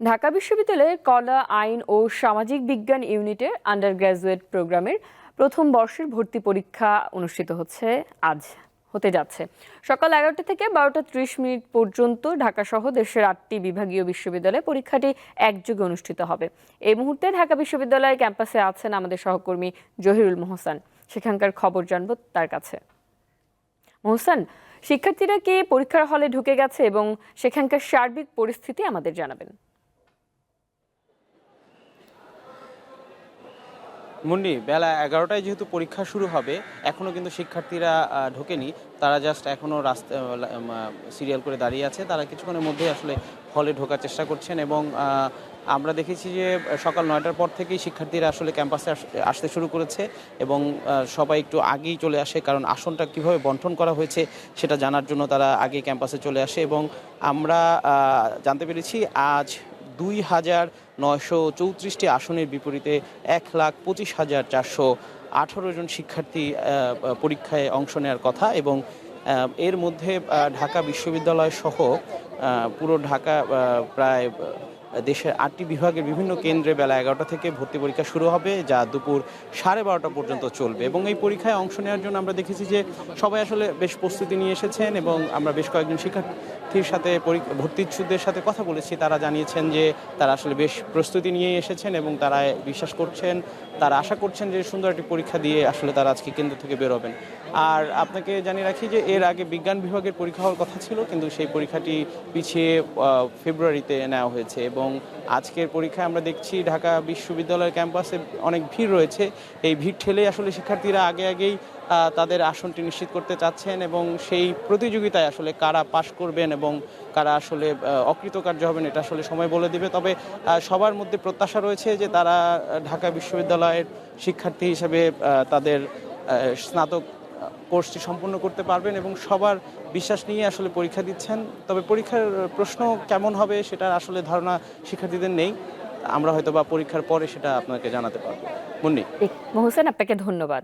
ঢাকা বিশ্ববিদ্যালয়ের কলা, আইন ও সামাজিক বিজ্ঞান ইউনিটের আন্ডার গ্র্যাজুয়েট প্রোগ্রামের প্রথম বর্ষের ভর্তি পরীক্ষা অনুষ্ঠিত হচ্ছে আজ, হতে যাচ্ছে। সকাল এগারোটা থেকে বারোটা ত্রিশ মিনিট পর্যন্ত ঢাকা সহ দেশের আটটি বিভাগীয় বিশ্ববিদ্যালয়ে পরীক্ষাটি একযোগে অনুষ্ঠিত হবে। এই মুহূর্তে ঢাকা বিশ্ববিদ্যালয়ের ক্যাম্পাসে আছেন আমাদের সহকর্মী জহিরুল মোহসান। সেখানকার খবর জানব তার কাছে। মোহসান, শিক্ষার্থীরা কি পরীক্ষার হলে ঢুকে গেছে এবং সেখানকার সার্বিক পরিস্থিতি আমাদের জানাবেন? মুন্ডি বেলা এগারোটায় যেহেতু পরীক্ষা শুরু হবে এখনও কিন্তু শিক্ষার্থীরা ঢোকেনি। তারা জাস্ট এখনও রাস্তা সিরিয়াল করে দাঁড়িয়ে আছে। তারা কিছুক্ষণের মধ্যে আসলে হলে ঢোকার চেষ্টা করছেন এবং আমরা দেখেছি যে, সকাল নয়টার পর থেকেই শিক্ষার্থীরা আসলে ক্যাম্পাসে আসতে শুরু করেছে এবং সবাই একটু আগেই চলে আসে কারণ আসনটা কীভাবে বন্টন করা হয়েছে সেটা জানার জন্য তারা আগে ক্যাম্পাসে চলে আসে এবং আমরা জানতে পেরেছি আজ দুই হাজার নয়শো চৌত্রিশটি আসনের বিপরীতে এক লাখ পঁচিশ হাজার চারশো আঠারো জন শিক্ষার্থী পরীক্ষায় অংশ নেওয়ার কথা এবং এর মধ্যে ঢাকা বিশ্ববিদ্যালয় সহ পুরো ঢাকা প্রায় দেশের আটটি বিভাগের বিভিন্ন কেন্দ্রে বেলা এগারোটা থেকে ভর্তি পরীক্ষা শুরু হবে, যা দুপুর সাড়ে বারোটা পর্যন্ত চলবে। এবং এই পরীক্ষায় অংশ নেওয়ার জন্য আমরা দেখেছি যে সবাই আসলে বেশ প্রস্তুতি নিয়ে এসেছেন এবং আমরা বেশ কয়েকজন শিক্ষার্থীর সাথে ভর্তি ইচ্ছুকদের সাথে কথা বলেছি। তারা জানিয়েছেন যে তারা আসলে বেশ প্রস্তুতি নিয়ে এসেছেন এবং তারা বিশ্বাস করছেন, তারা আশা করছেন যে সুন্দর একটি পরীক্ষা দিয়ে আসলে তারা আজকে কেন্দ্র থেকে বেরোবেন। আর আপনাকে জানিয়ে রাখি যে এর আগে বিজ্ঞান বিভাগের পরীক্ষা হওয়ার কথা ছিল, কিন্তু সেই পরীক্ষাটি পিছিয়ে ফেব্রুয়ারিতে নেওয়া হয়েছে এবং আজকের পরীক্ষায় আমরা দেখছি ঢাকা বিশ্ববিদ্যালয়ের ক্যাম্পাসে অনেক ভিড় রয়েছে। এই ভিড় ঠেলে আসলে শিক্ষার্থীরা আগে আগেই তাদের আসনটি নিশ্চিত করতে চাচ্ছেন এবং সেই প্রতিযোগিতায় আসলে কারা পাশ করবেন এবং কারা আসলে অকৃতকার্য হবেন এটা আসলে সময় বলে দিবে। তবে সবার মধ্যে প্রত্যাশা রয়েছে যে তারা ঢাকা বিশ্ববিদ্যালয়ের শিক্ষার্থী হিসেবে তাদের স্নাতক কোর্সটি সম্পূর্ণ করতে পারবেন এবং সবার বিশ্বাস নিয়ে আসলে পরীক্ষা দিচ্ছেন। তবে পরীক্ষার প্রশ্ন কেমন হবে সেটা আসলে ধারণা শিক্ষার্থীদের নেই। আমরা হয়তো বা পরীক্ষার পরে সেটা আপনাকে জানাতে পারব। মুন্নি। মোহসেন, আপনাকে ধন্যবাদ।